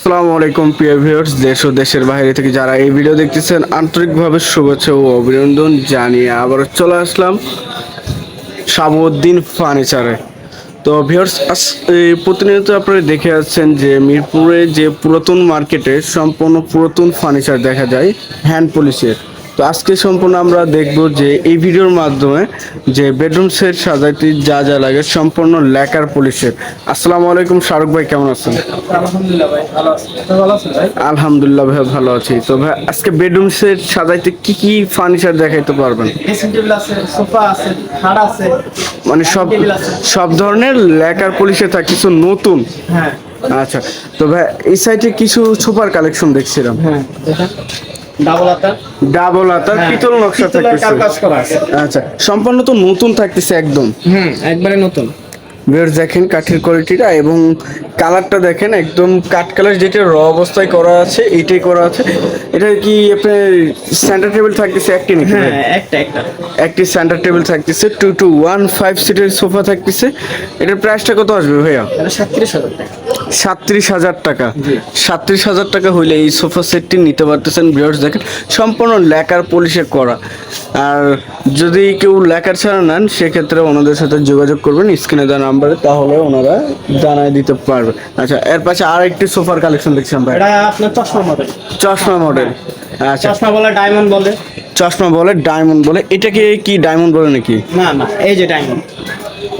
আসসালামু আলাইকুম, প্রিয় ভিউয়ার্স। দেশ ও দেশের বাইরে থেকে যারা এই ভিডিও দেখতেছেন, আন্তরিকভাবে শুভেচ্ছা ও অভিনন্দন জানিয়ে আবার চলে আসলাম সাবুদ্দিন ফার্নিচারে। তো ভিউয়ার্স প্রতিনিয়ত আপনারা দেখে আসছেন যে মিরপুরে যে পুরাতন মার্কেটে সম্পূর্ণ পুরাতন ফার্নিচার দেখা যায়, হ্যান্ড পলিশের। তো আজকে সম্পূর্ণ আমরা দেখব যে এই ভিডিওর মাধ্যমে যে বেডরুম সেট সাজাইতে যা যা লাগে সম্পূর্ণ লেকার পলিশের। আসসালামু আলাইকুম শাহরুখ ভাই কেমন আছেন? আলহামদুলিল্লাহ ভাই ভালো আছি। আপনি ভালো আছেন ভাই? আলহামদুলিল্লাহ ভাই ভালো আছি। তো ভাই আজকে বেডরুম সেট সাজাইতে কি কি ফার্নিচার দেখাইতে পারবেন? ড্রেসিং টেবিল আছে সোফা আছে খাট আছে মানে সব সব ধরনের লেকার পলিশে থাকে কিছু নতুন? হ্যাঁ। আচ্ছা তো ভাই এই সাইডে কিছু সুপার কালেকশন দেখছিলাম। হ্যাঁ ডাবল আতা? ডাবল আতার হ্যাঁ, পিতল নকশা থাকতেছে। কাজ করা আছে। আচ্ছা সম্পূর্ণ তো নতুন থাকতেছে একদম। হুম একবারে নতুন। ভিউয়ার্স দেখেন কাঠের কোয়ালিটিটা এবং কালারটা দেখেন একদম কাঠ কালার যেটা র অবস্থায় করা আছে এইটাই করা আছে। এটা কি আপনার সেন্টার টেবিল থাকতেছে একটি নাকি? হ্যাঁ একটা একটা। একটি সেন্টার টেবিল থাকতেছে টু টু ওয়ান ফাইভ সিটের সোফা থাকতেছে। এটার প্রাইসটা কত আসবে ভাইয়া? সাতত্রিশ হাজার টাকা। সাতত্রিশ হাজার টাকা। জি। সাতত্রিশ হাজার টাকা হইলে এই সোফা সেটটি নিতে পারতেছেন ভিউয়ার্স দেখেন সম্পূর্ণ লেকার পলিশে করা। আর যদি কেউ লেকার ছাড়া নেন সেক্ষেত্রে ওনাদের সাথে যোগাযোগ করবেন স্ক্রিনে দেওয়া নাম্বারে তাহলে ওনারা জানায় দিতে পারবে। আচ্ছা এর পাশে আর একটি সোফার কালেকশন এটা আপনার চশমা মডেল চশমা মডেল আচ্ছা। চশমা বলে ডায়মন্ড বলে। চশমা বলে ডায়মন্ড বলে। এটাকে কি ডায়মন্ড বলে নাকি? না না এই যে ডায়মন্ড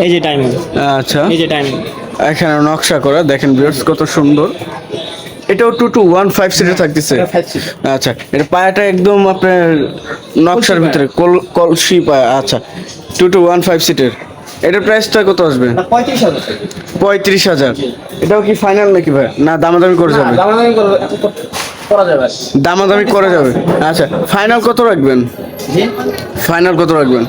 এই যে ডায়মন্ড আচ্ছা। এই যে ডায়মন্ড এখানে নকশা করা দেখেন ভিউয়ার্স কত সুন্দর। এটাও টু টু ওয়ান ফাইভ সিটে থাকতেছে। আচ্ছা এটা পায়াটা একদম আপনার নকশার ভিতরে কল কলসি পায়া আচ্ছা টু টু ওয়ান ফাইভ সিটের এটার প্রাইসটা কত আসবে? পঁয়ত্রিশ হাজার। এটাও কি ফাইনাল নাকি ভাই? না দামাদামি করে যাবে। দামাদামি করে- করা যাবে। দামাদামি করে যাবে। আচ্ছা ফাইনাল কত রাখবেন? ফাইনাল কত রাখবেন?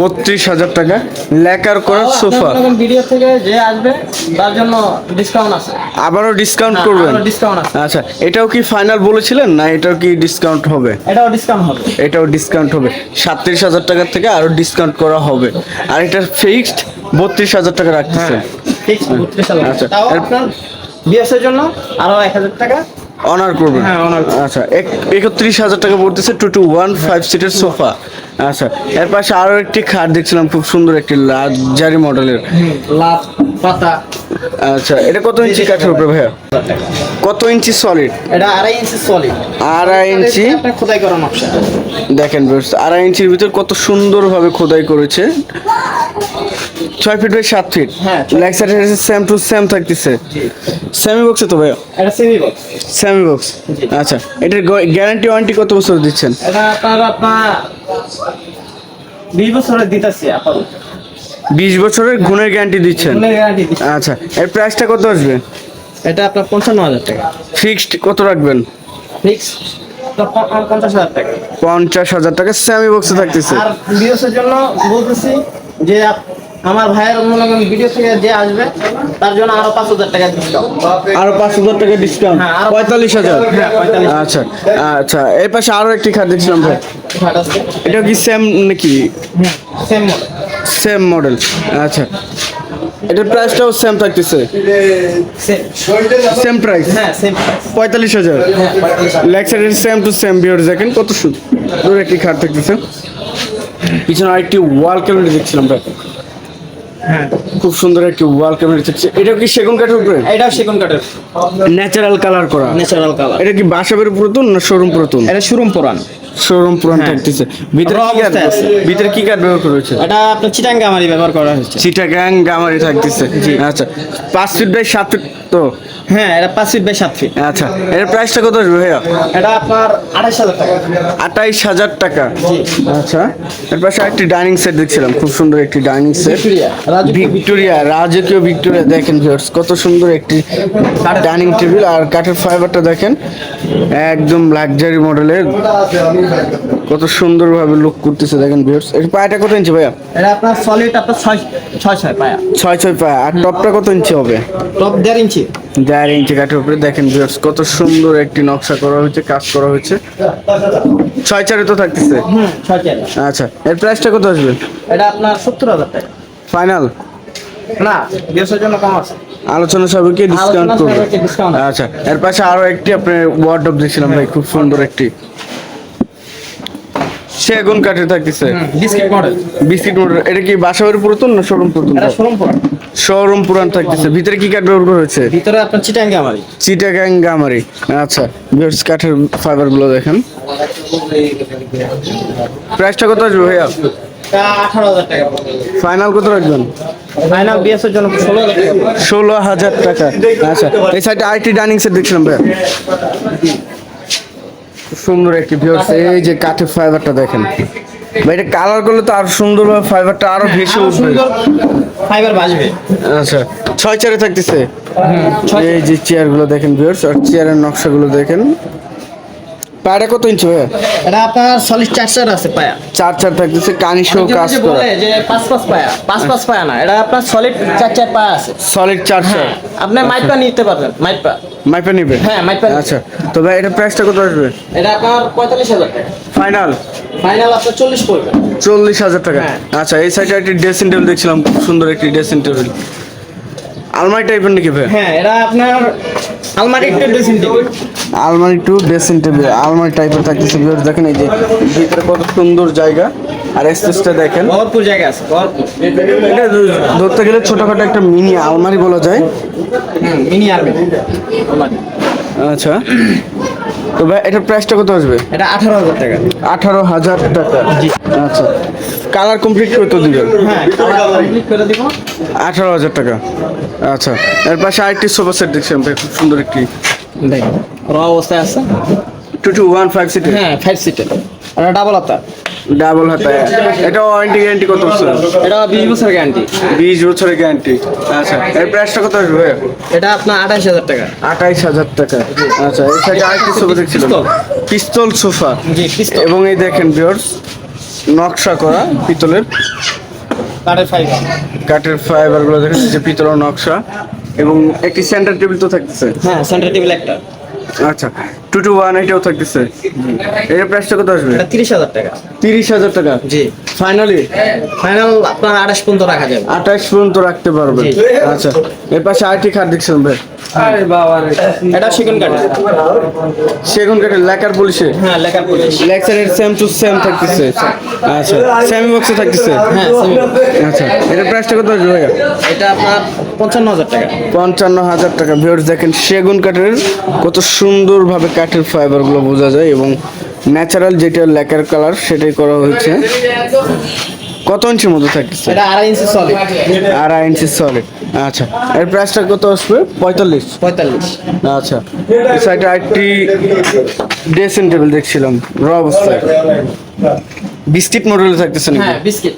বত্রিশ হাজার টাকা। লেকার করা সোফা। ভিডিও থেকে যে আসবে তার জন্য ডিসকাউন্ট আছে। আবারও ডিসকাউন্ট করবেন? ডিসকাউন্ট আছে। আচ্ছা এটাও কি ফাইনাল বলেছিলেন না এটাও কি ডিসকাউন্ট হবে? এটাও ডিসকাউন্ট হবে। এটাও ডিসকাউন্ট হবে। সাতত্রিশ হাজার টাকার থেকে আরও ডিসকাউন্ট করা হবে। আর এটা ফিক্সড বত্রিশ হাজার টাকা রাখতেছে। ফিক্স বত্রিশ হাজার আচ্ছা। আপনার বিএসের জন্য আরও এক হাজার টাকা। অনার করবে? হ্যাঁ, অনার আচ্ছা এক- একত্রিশ হাজার টাকা পড়তেছে টু টু ওয়ান ফাইভ সিটের সোফা আচ্ছা এর পাশে আরও একটি খাট দেখছিলাম খুব সুন্দর একটি লাক্সারি মডেলের। লাভ পাতা। আচ্ছা এটা কত ইঞ্চি কাঠের উপরে ভাইয়া? কত ইঞ্চি সলিড এটা আড়াই ইঞ্চি সলিড আড়াই ইঞ্চি? খোদাই করা নকশা। দেখেন আড়াই ইঞ্চির ভিতর কত সুন্দরভাবে খোদাই করেছে। ছয় ফিট বাই সাত ফিট হ্যাঁ, leg side same to same থাকতেছে। সেমি বক্সে তো ভাইয়া? এটা সেমি বক্স সেমি বক্স আচ্ছা এটার গ্যারান্টি ওয়ারেন্টি কত বছর দিচ্ছেন? এটা আপনার আপনার বিশ বছরের দিতেছি আপাতত বিশ বছরের গুণের গ্যারান্টি দিচ্ছেন? গুণের গ্যারান্টি দিচ্ছি আচ্ছা এর প্রাইসটা কত আসবে? এটা আপনার পঞ্চান্ন হাজার টাকা। ফিক্সড কত রাখবেন? ফিক্স পঞ্চাশ হাজার টাকা। পঞ্চাশ হাজার টাকা সেমি বক্সে থাকতেছে। আর বিএসের জন্য বলতেছি যে আমার ভাইয়ের মনে করেন ভিডিও থেকে যে আসবে তার জন্য আরও পাঁচ হাজার টাকা ডিসকাউন্ট আরও পাঁচ হাজার টাকা ডিসকাউন্ট হ্যাঁ, পঁয়তাল্লিশ হাজার? হ্যাঁ, 45,000 আচ্ছা আচ্ছা এর পাশে আরও একটি খাট দেখছিলাম ভাই। এটা কি সেম নাকি? সেম মডেল সেম মডেল আচ্ছা। এটার প্রাইসটাও সেম থাকতেছে। সেম প্রাইস হ্যাঁ পঁয়তাল্লিশ হাজার। লেগ সাইডের সেম টু সেম বিয়ার দেখেন কত সুন্দর। একটি খাট থাকতেছে। পিছনে আরেকটি ওয়াল ক্যাবিনেট দেখছিলাম হ্যাঁ। খুব সুন্দর একটি ওয়াল ক্যাবিনেট থাকছে। এটা কি সেগুন কাঠের উপরে? এটা সেগুন কাঠের। ন্যাচারাল কালার করা। ন্যাচারাল কালার এটা কি বাসাবের পুরাতন না শোরুম পুরাতন? এটা শোরুম পুরান শোরুম পুরান হ্যাঁ। থাকতেছে। ভিতরে কি আছে। ভিতরে কি কাঠ ব্যবহার করেছে এটা আপনার চিটাঙ্গা আমারই ব্যবহার করা হয়েছে। চিটাগাং গামারি থাকতেছে। আচ্ছা পাঁচ ফিট বাই সাত ফিট তো? হ্যাঁ এটা পাঁচ ফিট বাই সাত ফিট। আচ্ছা এর প্রাইসটা কত আসবে ভাইয়া? এটা আপনার আড়াইশ হাজার টাকা। আঠাইশ হাজার টাকা। আচ্ছা এর পাশে একটি ডাইনিং সেট দেখছিলাম খুব সুন্দর একটি ডাইনিং সেট ভিক্টোরিয়া, রাজকীয় ভিক্টোরিয়া। রাজকীয় ভিক্টোরিয়া দেখেন ভিউয়ার্স কত সুন্দর একটি ডাইনিং টেবিল আর কাঠের ফাইবারটা দেখেন একদম লাক্সারি মডেলের কত সুন্দরভাবে লুক করতেছে দেখেন ভিউয়ার্স এর পায়াটা কত ইঞ্চি ভাইয়া? এটা আপনার সলিড আপনার ছয় ছয় ছয় পায়া। ছয় ছয় পায়া। আর টপটা কত ইঞ্চি হবে? টপ দেড় ইঞ্চি দেড় ইঞ্চি কাঠের উপরে। দেখেন ভিউয়ার্স কত সুন্দর একটি নকশা করা হয়েছে কাজ করা হয়েছে। ছয় চারে তো থাকতেছে? হুম ছয় চার। আচ্ছা এর প্রাইসটা কত আসবে? এটা আপনার সত্তর হাজার টাকা। ফাইনাল না দেড়শোর জন্য কম আছে। আলোচনা সাপেক্ষে ডিসকাউন্ট করবে। আচ্ছা এর পাশে আরও একটি আপনি ওয়ার্ডরোব দেখছিলাম ভাই খুব সুন্দর একটি। সেগুন কাঠে থাকতেছে। বিস্কিট মডেল বিস্কিট এটা কি বাসাবাড়ি পুরাতন না শোরুম পুরাতন? শোরুম পড়া শোরুম পুরান থাকতেছে। ভিতরে কি কাঠ ব্যবহার হয়েছে? ভিতরে আপনার চিটাঙ্গে আমারই চিটাগাং গামারি। আচ্ছা বিয়ার্স কাঠের ফাইবারগুলো দেখেন। প্রাইসটা কত আসবে ভাইয়া? ফাইনাল কত রাখবেন? ফাইনাল বিএসের জন্য ষোলো হাজার টাকা আচ্ছা এই সাইডে আইটি ডাইনিং সেট দেখছিলাম ভাইয়া। সুন্দর একটি ভিউয়ার্স এই যে কাঠের ফাইবারটা দেখেন। ভাই এটা কালার করলে তো আরও সুন্দর ফাইবারটা আরও বেশি উঠবে। ফাইবার বাজবে আচ্ছা ছয় চারে থাকতেছে। এই যে চেয়ারগুলো দেখেন ভিউয়ার্স আর চেয়ারের নকশাগুলো দেখেন। পায়রা কত ইঞ্চি ভাইয়া? এটা আপনার সলিড চার্জার আছে পায়া। চার চার থাকতেছে কানি সহ কাজ করা। যে পাঁচ পাঁচ পায়া। পাঁচ পাঁচ পায়া না এটা আপনার সলিড চার চার পায়া আছে। সলিড চার চার। আপনি মাইপা নিতে পারবেন মাইপা। মাইপা নিবে? হ্যাঁ, মাইপা আচ্ছা তো ভাই এটা প্রাইসটা কত আসবে? এটা আপনার পঁয়তাল্লিশ হাজার টাকা। ফাইনাল ফাইনাল আপনার চল্লিশ পড়বে। চল্লিশ হাজার টাকা। হ্যাঁ। আচ্ছা এই সাইডে একটি ড্রেসিং টেবিল দেখছিলাম খুব সুন্দর একটি ড্রেসিং টেবিল আলমারি টাইপের নাকি ভাই? হ্যাঁ এটা আপনার আলমারি একটু ড্রেসিং টেবিল আলমারি টু ড্রেসিং টেবিল আলমারি টাইপের থাকতেছে ভিউয়ার দেখেন এই যে ভিতরে কত সুন্দর জায়গা আর স্পেসটা দেখেন। ভরপুর জায়গা আছে ভরপুর। এটা ধরতে গেলে ছোটখাটো একটা মিনি আলমারি বলা যায়। মিনি আলমারি। আচ্ছা। তো ভাই এটার প্রাইসটা কত আসবে? এটা আঠারো হাজার টাকা। আঠারো হাজার টাকা। আচ্ছা। কালার কমপ্লিট করে তো দিবেন? হ্যাঁ কমপ্লিট করে দিব। আঠারো হাজার টাকা। আচ্ছা। এর পাশে আরেকটি সোফা সেট দেখছি ভাই খুব সুন্দর একটি। দেখ র অবস্থায় আছে। টু টু ওয়ান ফাইভ সিটের হ্যাঁ ফাইভ সিটের এটা ডাবল হাতা ডাবল হাতা। এটা ওয়ারেন্টি গ্যারান্টি কত বছর এটা বিশ বছর গ্যারান্টি বিশ বছরের গ্যারান্টি আচ্ছা। এর প্রাইসটা কত আসবে এটা আপনার আঠাশ হাজার টাকা। আঠাইশ হাজার টাকা। আচ্ছা এই সাইডে আরেকটি সোফা দেখছিলাম পিস্তল। পিস্তল সোফা। জি পিস্তল। এবং এই দেখেন ভিউয়ার্স নকশা করা পিতলের। কাঠের ফাইবার কাঠের ফাইবারগুলো দেখেন যে পিতলের নকশা। এবং একটি সেন্টার টেবিল তো থাকতেছে। হ্যাঁ সেন্টার টেবিল একটা। আচ্ছা টু টু ওয়ান এটাও থাকতেছে। এর প্রাইসটা কত আসবে? তিরিশ হাজার টাকা। তিরিশ হাজার টাকা? জি। ফাইনালি ফাইনাল আপনার আঠাশ পর্যন্ত রাখা যাবে। আঠাশ পর্যন্ত রাখতে পারবেন আচ্ছা এর পাশে আরেকটি খাট দেখছেন ভাই। এটা সেগুন কাঠের। লেকার পুলিশে হ্যাঁ লেখার পুলিশ লেকচারের সেম টু সেম থাকতেছে। আচ্ছা সেমি বক্সে থাকতেছে? হ্যাঁ আচ্ছা এটার প্রাইসটা কত আসবে ভাইয়া? এটা আপনার পঞ্চান্ন হাজার টাকা। পঞ্চান্ন হাজার টাকা। ভিউয়ার্স দেখেন সেগুন কাঠের কত সুন্দরভাবে কাঠের ফাইবারগুলো বোঝা যায় এবং ন্যাচারাল যেটা লেকার কালার সেটাই করা হয়েছে। কত ইঞ্চির মধ্যে থাকতেছে এটা আড়াই ইঞ্চি সলিড আড়াই ইঞ্চি সলিড আচ্ছা এর প্রাইসটা কত আসবে? পঁয়তাল্লিশ। পঁয়তাল্লিশ। আচ্ছা সাইডে আরেকটি ড্রেসিং টেবিল দেখছিলাম র অবস্থায়। বিস্কিট মডেলে থাকতেছে হ্যাঁ নাকি বিস্কিট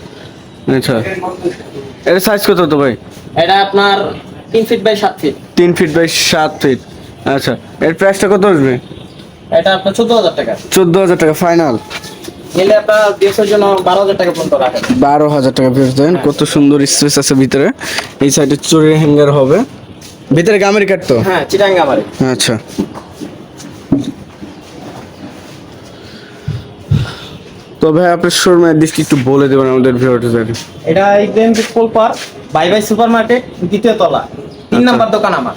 আচ্ছা এর সাইজ কত তো ভাই? এটা আপনার তিন ফিট বাই সাত ফিট তিন ফিট বাই সাত ফিট আচ্ছা এর প্রাইসটা কত আসবে? এটা আপনার চোদ্দ হাজার টাকা। চোদ্দ হাজার টাকা ফাইনাল নিলে আপনার দেড়শোর জন্য বারো হাজার টাকা পর্যন্ত বারো হাজার টাকা পেয়ে দেন কত সুন্দর স্পেস আছে ভিতরে। এই সাইডে চুরির হ্যাঙ্গার হবে। ভিতরে গামের কাঠ তো? হ্যাঁ চিটাঙ্গা আমারে আচ্ছা। তো ভাই আপনার শোরুমের অ্যাড্রেস একটু বলে দেবেন আমাদের ভিডিওতে এটা full park by by supermarket দ্বিতীয় তলা। তিন নাম্বার দোকান আমার।